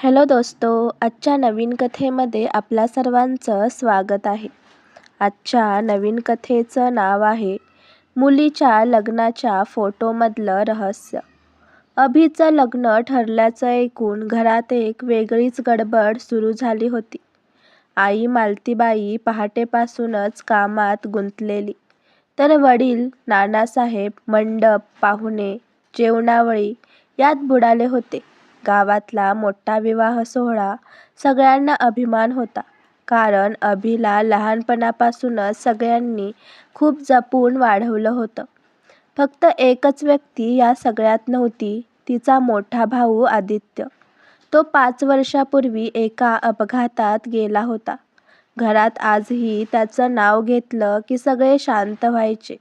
Hello दोस्तो आजच्या नवीन कथेमध्ये आपल्या सर्वांचं स्वागत आहे. आजच्या नवीन कथेचं नाव आहे मुलीच्या लग्नाच्या फोटोमधलं रहस्य. अभिचं लग्न ठरल्याचं ऐकून घरात एक वेगळीच गडबड सुरू झाली होती. आई मालतीबाई पहाटेपासूनच कामात गुंतलेली. तर वडील नानासाहेब मंडप पाहुणे जेवणावळी यात बुडाले होते. गावातला मोठा विवाह सोहळा सगळ्यांना अभिमान होता. कारण अभिला लहानपणापासूनच सगळ्यांनी खूप जपून वाढवलं होतं. फक्त एकच व्यक्ती या सगळ्यात नव्हती तिचा मोठा भाऊ आदित्य. तो पाच वर्षापूर्वी एका अपघातात गेला होता. घरात आजही त्याचं नाव घेतलं की सगळे शांत व्हायचे.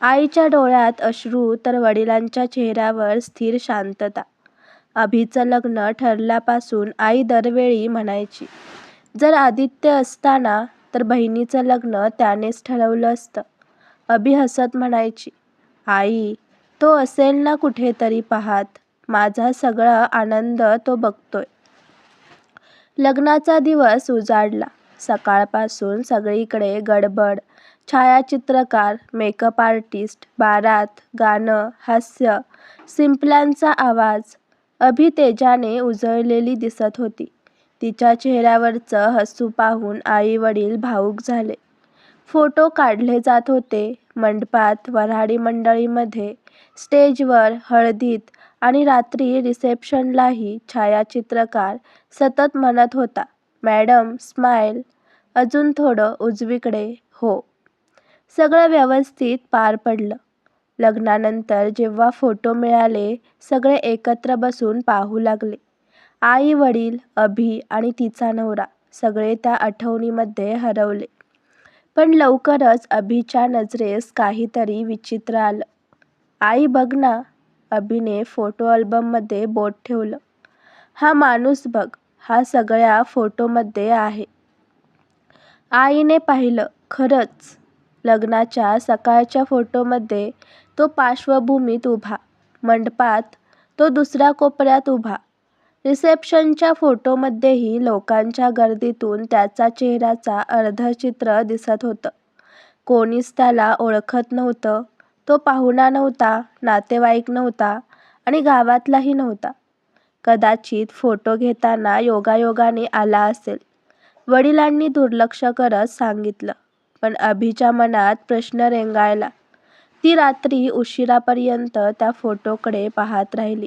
आईच्या डोळ्यात अश्रू तर वडिलांच्या चेहऱ्यावर स्थिर शांतता. अभिचं लग्न ठरल्यापासून आई दरवेळी म्हणायची जर आदित्य असताना तर बहिणीचं लग्न त्यानेच ठरवलं असतं. अभि हसत म्हणायची आई तो असेल ना कुठेतरी पाहात. माझा सगळा आनंद तो बघतोय. लग्नाचा दिवस उजाडला. सकाळपासून सगळीकडे गडबड छायाचित्रकार मेकअप आर्टिस्ट बारात गाणं हास्य शिंपल्यांचा आवाज अभितेजाने उजळलेली दिसत होती. तिच्या चेहऱ्यावरचं हसू पाहून आई वडील भावूक झाले. फोटो काढले जात होते मंडपात वऱ्हाडी मंडळीमध्ये स्टेजवर हळदीत आणि रात्री रिसेप्शनलाही छायाचित्रकार सतत म्हणत होता मॅडम स्माईल. अजून थोडं उजवीकडे हो. सगळं व्यवस्थित पार पडलं. लग्नानंतर जेव्हा फोटो मिळाले सगळे एकत्र बसून पाहू लागले. आई वडील अभि आणि तिचा नवरा सगळे त्या आठवणीमध्ये हरवले. पण लवकरच अभिच्या नजरेस काहीतरी विचित्र आलं. आई बघ ना अभिने फोटो अल्बममध्ये बोट ठेवलं. हा माणूस बघ हा सगळ्या फोटोमध्ये आहे. आईने पाहिलं खरंच लग्नाच्या सकाळच्या फोटोमध्ये तो पार्श्वभूमीत उभा. मंडपात तो दुसऱ्या कोपऱ्यात उभा. रिसेप्शनच्या फोटोमध्येही लोकांच्या गर्दीतून त्याचा चेहऱ्याचा अर्धचित्र दिसत होतं. कोणीच त्याला ओळखत नव्हतं. तो पाहुणा नव्हता नातेवाईक नव्हता आणि गावातलाही नव्हता. कदाचित फोटो घेताना योगायोगाने आला असेल. वडिलांनी दुर्लक्ष करत सांगितलं पण अभिच्या मनात प्रश्न रेंगाळला ती रात्री उशिरापर्यंत त्या फोटोकडे पाहत राहिली.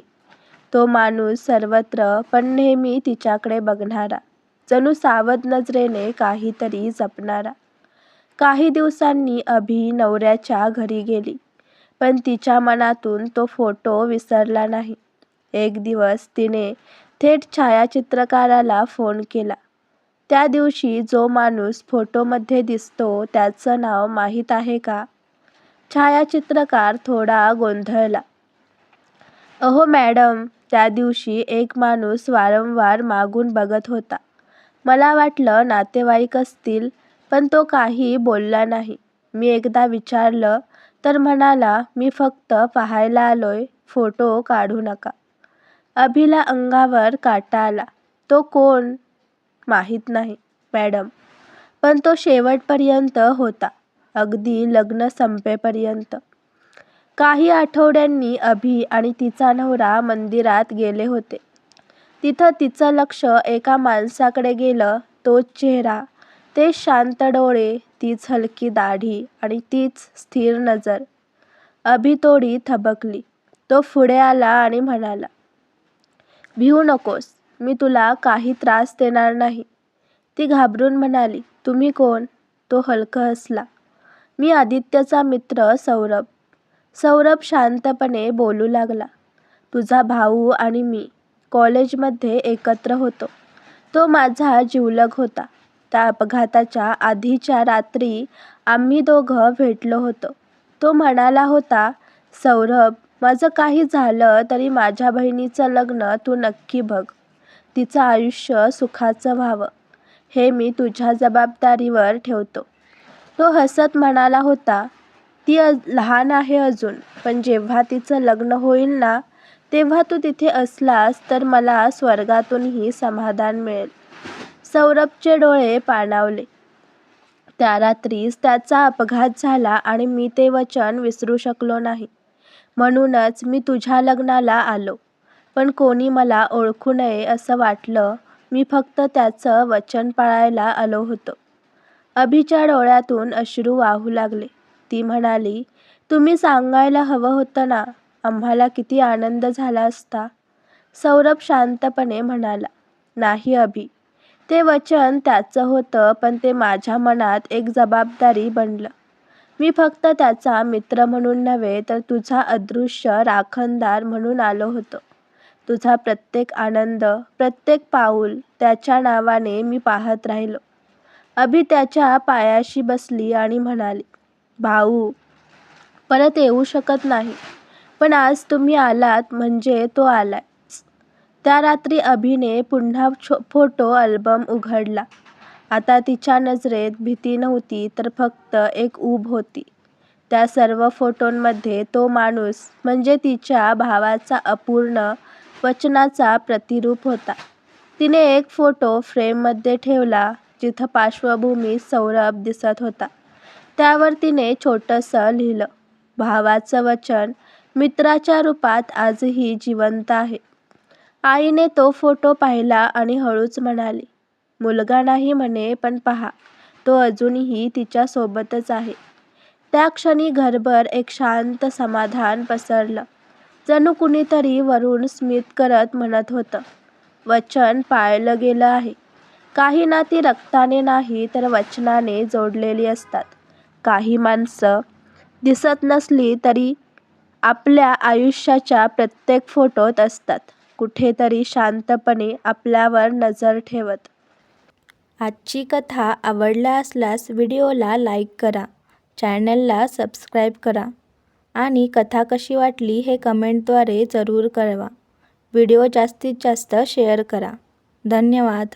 तो माणूस सर्वत्र पण नेहमी तिच्याकडे बघणारा जणू सावध नजरेने काहीतरी जपणारा. काही दिवसांनी अभि नवऱ्याच्या घरी गेली पण तिच्या मनातून तो फोटो विसरला नाही. एक दिवस तिने थेट छायाचित्रकाराला फोन केला. त्या दिवशी जो माणूस फोटोमध्ये दिसतो त्याचं नाव माहीत आहे का? छायाचित्रकार थोडा गोंधळला. अहो मॅडम त्या दिवशी एक माणूस वारंवार मागून बघत होता. मला वाटलं नातेवाईक असतील पण तो काही बोलला नाही. मी एकदा विचारलं तर म्हणाला मी फक्त पाहायला आलोय फोटो काढू नका. अभिला अंगावर काटा आला. तो कोण? माहीत नाही मॅडम. पण तो शेवटपर्यंत होता. अगदी लग्न संपेपर्यंत. काही आठवड्यांनी अभि आणि तिचा नवरा मंदिरात गेले होते. तिथं तिचं लक्ष एका माणसाकडे गेलं तोच चेहरा तेच शांत डोळे तीच हलकी दाढी आणि तीच स्थिर नजर. अभि थोडी थबकली. तो पुढे आला आणि म्हणाला भिऊ नकोस मी तुला काही त्रास देणार नाही. ती घाबरून म्हणाली तुम्ही कोण? तो हलकं हसला. मी आदित्यचा मित्र सौरभ. सौरभ शांतपणे बोलू लागला. तुझा भाऊ आणि मी कॉलेजमध्ये एकत्र होतो. तो माझा जिवलग होता. त्या अपघाताच्या आधीच्या रात्री आम्ही दोघं भेटलो होतो. तो म्हणाला होता सौरभ माझं काही झालं तरी माझ्या बहिणीचं लग्न तू नक्की बघ. तिचं आयुष्य सुखाचं व्हावं. हे मी तुझ्या जबाबदारीवर ठेवतो. तो हसत म्हणाला होता ती लहान आहे अजून पण जेव्हा तिचं लग्न होईल ना तेव्हा तू तिथे असलास तर मला स्वर्गातूनही समाधान मिळेल. सौरभचे डोळे पाणावले. त्या रात्रीच त्याचा अपघात झाला आणि मी ते वचन विसरू शकलो नाही. म्हणूनच मी तुझ्या लग्नाला आलो पण कोणी मला ओळखू नये असं वाटलं मी फक्त त्याचं वचन पाळायला आलो होतो. अभिच्या डोळ्यातून अश्रू वाहू लागले. ती म्हणाली तुम्ही सांगायला हवं होतं ना आम्हाला किती आनंद झाला असता. सौरभ शांतपणे म्हणाला नाही अभि. ते वचन त्याचं होतं पण ते माझ्या मनात एक जबाबदारी बनलं. मी फक्त त्याचा मित्र म्हणून नव्हे तर तुझा अदृश्य राखणदार म्हणून आलो होतो. तुझा प्रत्येक आनंद प्रत्येक पाऊल त्याच्या नावाने मी पाहत राहिलो. अभि त्याच्या पायाशी बसली आणि म्हणाली भाऊ परत येऊ शकत नाही. पण आज तुम्ही आलात म्हणजे तो आलाय. त्या रात्री अभिने पुन्हा फोटो अल्बम उघडला. आता तिच्या नजरेत भीती नव्हती तर फक्त एक ऊब होती. त्या सर्व फोटोंमध्ये तो माणूस म्हणजे तिच्या भावाचा अपूर्ण वचनाचा प्रतिरूप होता. तिने एक फोटो फ्रेममध्ये ठेवला जिथं पार्श्वभूमी सौरभ दिसत होता. त्यावर तिने छोटंसं लिहिलं भावाचं वचन मित्राच्या रूपात आजही जिवंत आहे. आईने तो फोटो पाहिला आणि हळूच म्हणाली मुलगा नाही म्हणे पण पहा तो अजूनही तिच्या सोबतच आहे. त्या क्षणी घरभर एक शांत समाधान पसरलं. जणू कुणीतरी वरून स्मित करत म्हणत होतं वचन पाळलं गेलं आहे. काही नाती रक्ताने नाही तर वचनाने जोडलेली असतात. काही माणसं दिसत नसली तरी आपल्या आयुष्याच्या प्रत्येक फोटोत असतात. कुठेतरी शांतपणे आपल्यावर नजर ठेवत. आजची कथा आवडला असल्यास व्हिडिओला लाईक करा चॅनलला सबस्क्राईब करा आणि कथा कशी वाटली हे कमेंटद्वारे जरूर कळवा. व्हिडिओ जास्तीत जास्त शेअर करा. धन्यवाद.